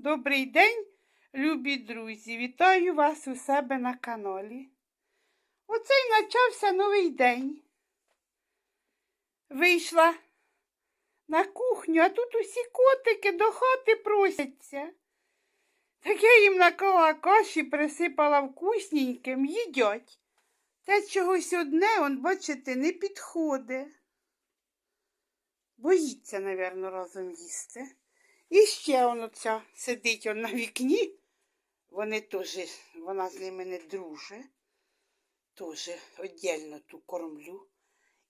Добрий день, любі друзі! Вітаю вас у себе на каналі. Оце й почався новий день. Вийшла на кухню, а тут усі котики до хати просяться. Так я їм наклала каші, присипала вкусненьким, їдять. Те чогось одне, он, бачите, не підходить. Боїться, напевно, разом їсти. І ще воно ця сидить он на вікні. Вони теж, вона з ними не друже. Теж віддільно ту кормлю.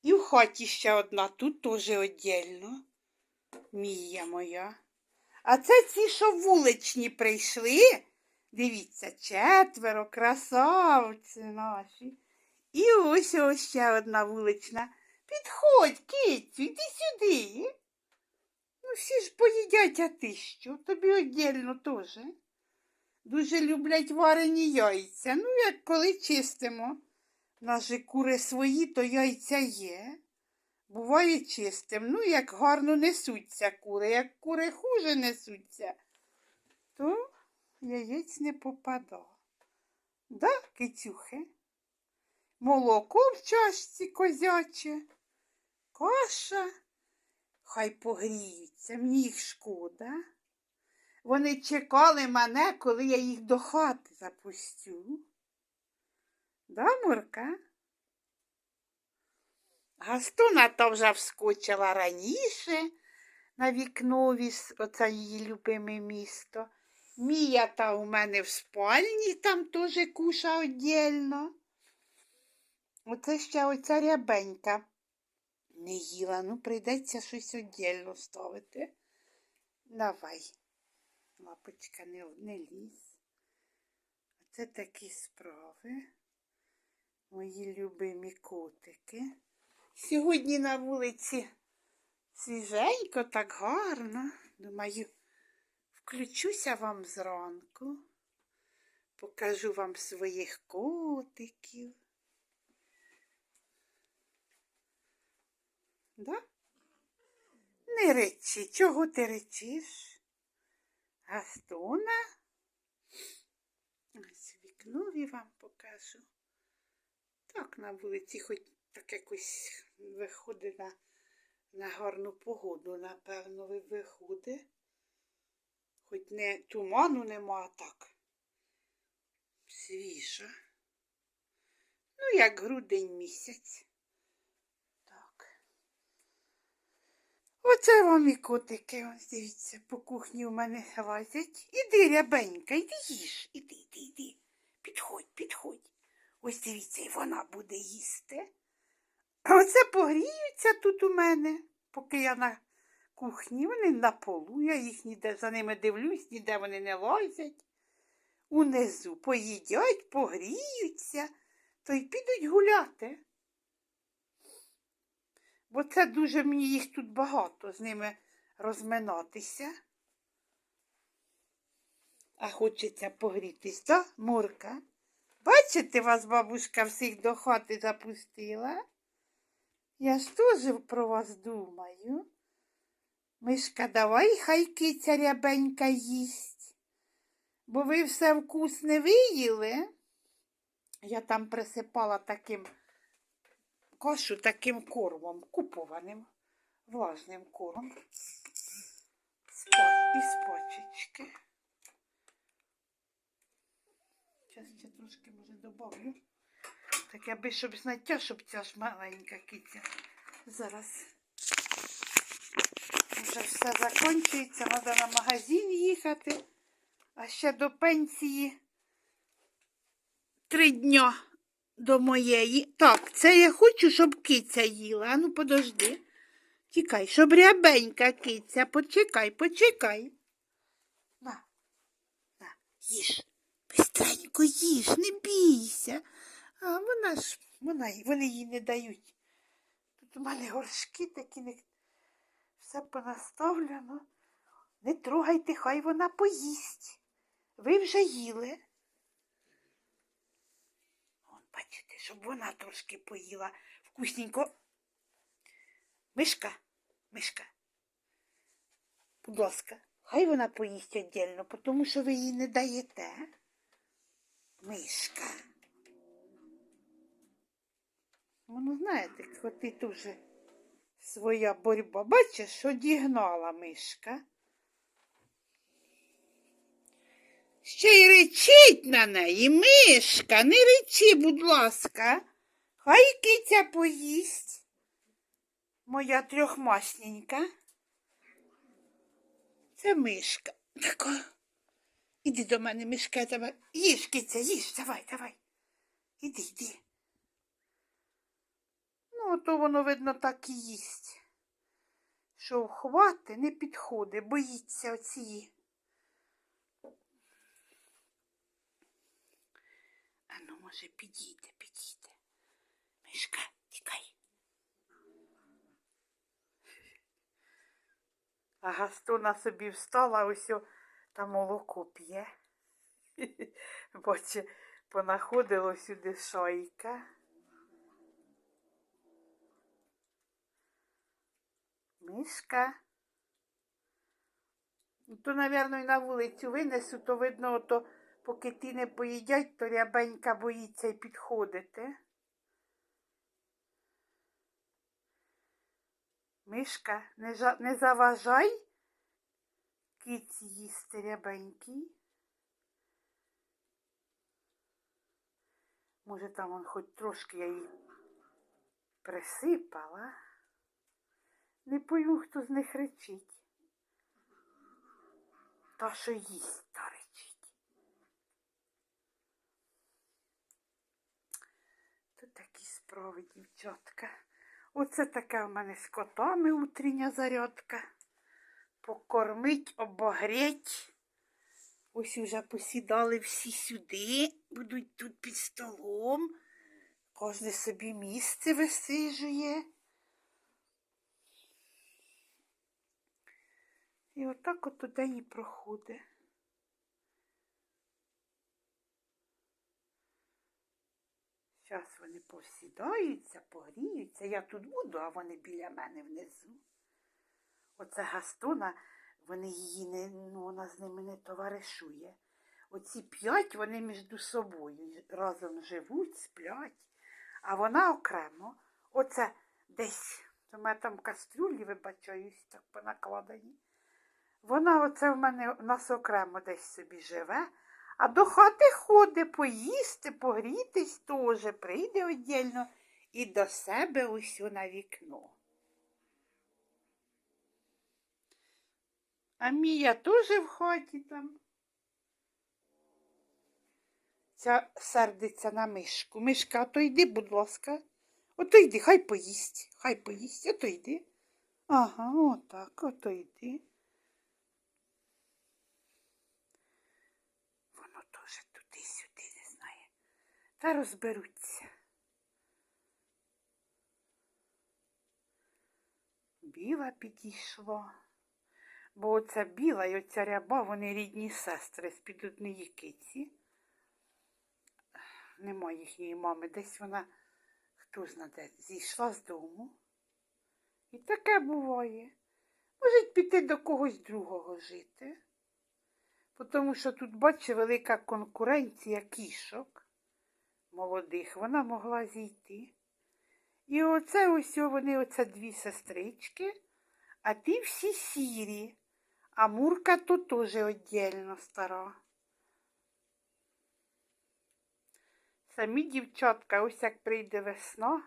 І в хаті ще одна, тут теж віддільно. Мія моя. А це ці, що вуличні прийшли. Дивіться, четверо, красавці наші. І ось ось ще одна вулична. Підходь, кицю, іди сюди. Ну, всі ж поїдять, а ти що? Тобі віддільно теж. Дуже люблять варені яйця. Ну, як коли чистимо. Наші кури свої, то яйця є. Буває чистим. Ну, як гарно несуться кури. Як кури хуже несуться, то яєць не попада. Да, кицюхи? Молоко в чашці козяче, каша. Хай погріються, мені їх шкода. Вони чекали мене, коли я їх до хати запустю. Да, Мурка? Гастуна то вже вскочила раніше на вікнові, оце її любиме місто. Мія та у мене в спальні там теж куша віддільно. Оце ще оця рябенька не їла, ну прийдеться щось віддільно ставити. Давай, лапочка, не, не лізь. Оце такі справи. Мої любимі котики. Сьогодні на вулиці свіженько, так гарно. Думаю, включуся вам зранку, покажу вам своїх котиків. Да? Не речи, чого ти речиш? Гастона? Ось в вікнові вам покажу. Так, на вулиці хоч так якось виходить на, на гарну погоду, напевно, ви- виходить. Хоч не туману нема, а так. Свіжа. Ну, як грудень місяць. Оце вам і котики, ось дивіться, по кухні у мене лазять. Іди, рябенька, іди їж, іди, іди, іди. Підходь, підходь. Ось дивіться, і вона буде їсти. А оце погріються тут у мене, поки я на кухні. Вони на полу, я їх ніде за ними дивлюсь, ніде вони не лазять. Унизу поїдять, погріються, то й підуть гуляти. Бо це дуже мені їх тут багато з ними розминатися. А хочеться погрітись, так, Мурка? Бачите, вас бабушка всіх до хати запустила? Я ж теж про вас думаю. Мишка, давай хай киця рябенька їсть. Бо ви все вкусне виїли. Я там присипала таким кашу таким кормом, купованим, влажним кормом. Із пачечки. Зараз ще трошки, може, добавлю. Так аби щоб знаття, щоб ця ж маленька киця. Зараз вже все закінчується, треба на магазин їхати. А ще до пенсії три дня до моєї. Так, це я хочу, щоб киця їла. А ну подожди. Тікай, щоб рябенька киця. Почекай, почекай. На, на, їж. Бистренько їж, не бійся. А вона ж, вона, вони їй не дають. Тут у мене горшки такі не все понаставлено. Не трогайте, хай вона поїсть. Ви вже їли. От, бачите, щоб вона трошки поїла вкусненько. Мишка, мишка. Будь ласка, Хай вона поїсть віддільно, тому що ви їй не даєте. Мишка. Воно, знаєте, коти дуже своя боротьба. Бачиш, одігнала мишка. Ще й речить на неї, мишка, не речи, будь ласка. Хай киця поїсть. Моя трьохмасненька. Це мишка. Така. Іди до мене, мишка, тебе. Їж, киця, їж, давай, давай. Іди, іди. Ну, то воно, видно, так і їсть. Що вхвати не підходить, боїться оцієї. А ну, може, підійде, підійде. Мишка, тікай. А Гастона собі встала, ось о, та молоко п'є. Бачи, понаходило сюди шайка. Мишка. Ну, То, і на вулицю винесу, то видно, ото, поки ті не поїдять, то рябенька боїться й підходити. Мишка, не, жа... не заважай киці їсти рябенький. Може, там он хоч трошки я їй присипала. Не пойму, хто з них речить. Та, що їсть, та речить. Тут такі справи, дівчатка. Оце така в мене з котами утріння зарядка. Покормить, обогреть. Ось уже посідали всі сюди, будуть тут під столом. Кожен собі місце висижує. І отак от день і проходить. Зараз вони посідаються, погріються. Я тут буду, а вони біля мене внизу. Оце Гастона, вони її не, ну, вона з ними не товаришує. Оці п'ять вони між собою разом живуть, сплять, а вона окремо. Оце десь, у мене там кастрюлі, вибачаюсь, так понакладені. Вона оце в мене у нас окремо десь собі живе, а до хати ходить поїсти, погрітись теж, прийде віддільно і до себе усю на вікно. А Мія теж в хаті там. Ця сердиться на мишку. Мишка, ото йди, будь ласка. Ото йди, хай поїсть, хай поїсть, ото йди. Ага, отак, ото йди. Воно теж туди-сюди не знає. Та розберуться. Біла підійшло. Бо оця біла і оця ряба, вони рідні сестри з-під однієї киці. Нема їхньої мами. Десь вона, хто зна де, зійшла з дому. І таке буває. Можуть піти до когось другого жити. Тому що тут, бачите, велика конкуренція кішок молодих. Вона могла зійти. І оце ось вони, оце дві сестрички, а ті всі сірі. А Мурка тут теж віддільно стара. Самі дівчатка, ось як прийде весна,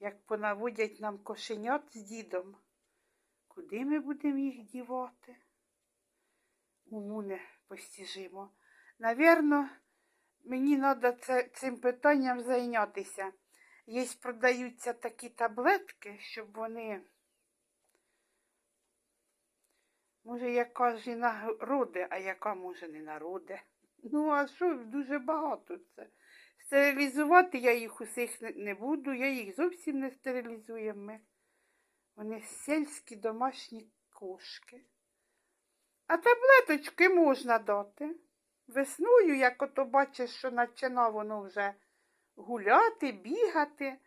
як понаводять нам кошенят з дідом, куди ми будемо їх дівати? Уму не постіжимо. Навірно, мені треба цим питанням зайнятися. Є продаються такі таблетки, щоб вони, може, яка ж і народи, а яка може не народи. Ну, а що дуже багато це. Стерилізувати я їх усіх не, буду, я їх зовсім не стерилізую ми. Вони сільські домашні кошки. А таблеточки можна дати. Весною, як ото бачиш, що почина воно вже гуляти, бігати.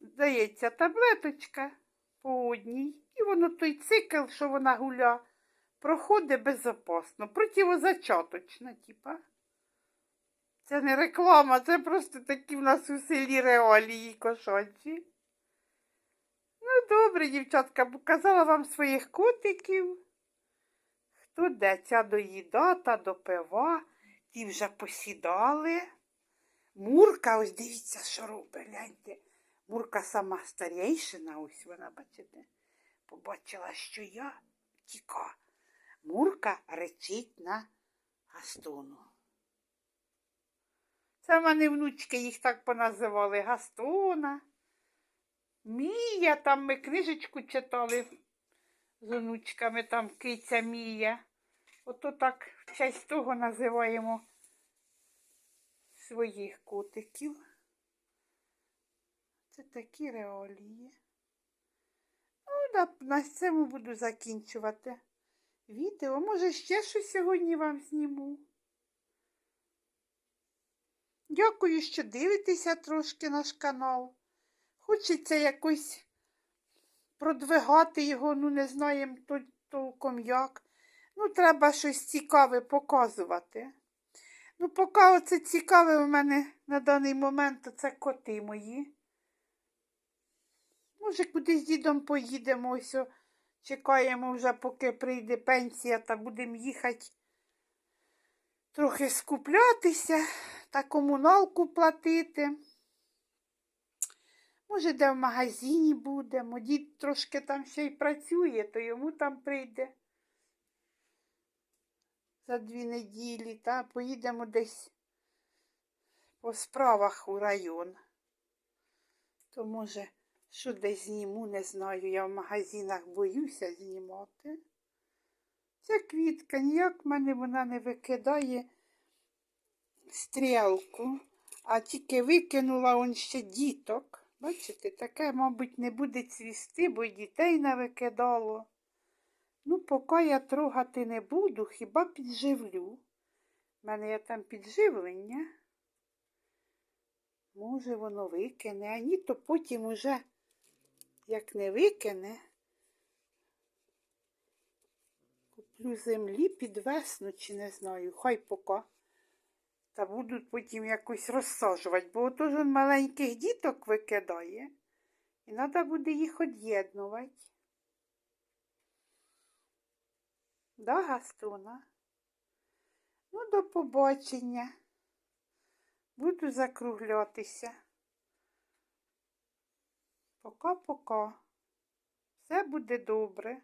Дається таблеточка по одній. І воно той цикл, що вона гуля, проходить безопасно, противозачаточно, типа. Це не реклама, це просто такі в нас у селі реалії кошачі. Ну, добре, дівчатка, показала вам своїх котиків. Хто де ця доїда та допива, ті вже посідали. Мурка, ось дивіться, що робить, гляньте. Мурка сама старейшина, ось вона, бачите, побачила, що я тіка. Мурка речить на Гастону. Це в мене внучки їх так поназивали Гастона. Мія, там ми книжечку читали з онучками, там киця Мія. Ото так в честь того називаємо своїх котиків. Це такі реалії. Ну, на цьому буду закінчувати відео. Може, ще щось сьогодні вам зніму. Дякую, що дивитеся трошки наш канал. Хочеться якось продвигати його, ну не знаємо толком як. Ну, треба щось цікаве показувати. Ну, поки оце цікаве у мене на даний момент, то це коти мої. Може, кудись з дідом поїдемо, ось чекаємо вже, поки прийде пенсія, та будемо їхати трохи скуплятися та комуналку платити. Може, де в магазині будемо. Дід трошки там ще й працює, то йому там прийде за дві неділі, та поїдемо десь по справах у район. То, може, що десь зніму, не знаю. Я в магазинах боюся знімати. Ця квітка, ніяк в мене вона не викидає стрілку, а тільки викинула он ще діток. Бачите, таке, мабуть, не буде цвісти, бо дітей не викидало. Ну, поки я трогати не буду, хіба підживлю. У мене є там підживлення. Може, воно викине, а ні, то потім уже, як не викине, куплю землі під весну, чи не знаю, хай поки. Та будуть потім якось розсаджувати, бо ото ж он маленьких діток викидає. І треба буде їх од'єднувати. Да, Гастуна. Ну, до побачення. Буду закруглятися. Пока-пока. Все буде добре.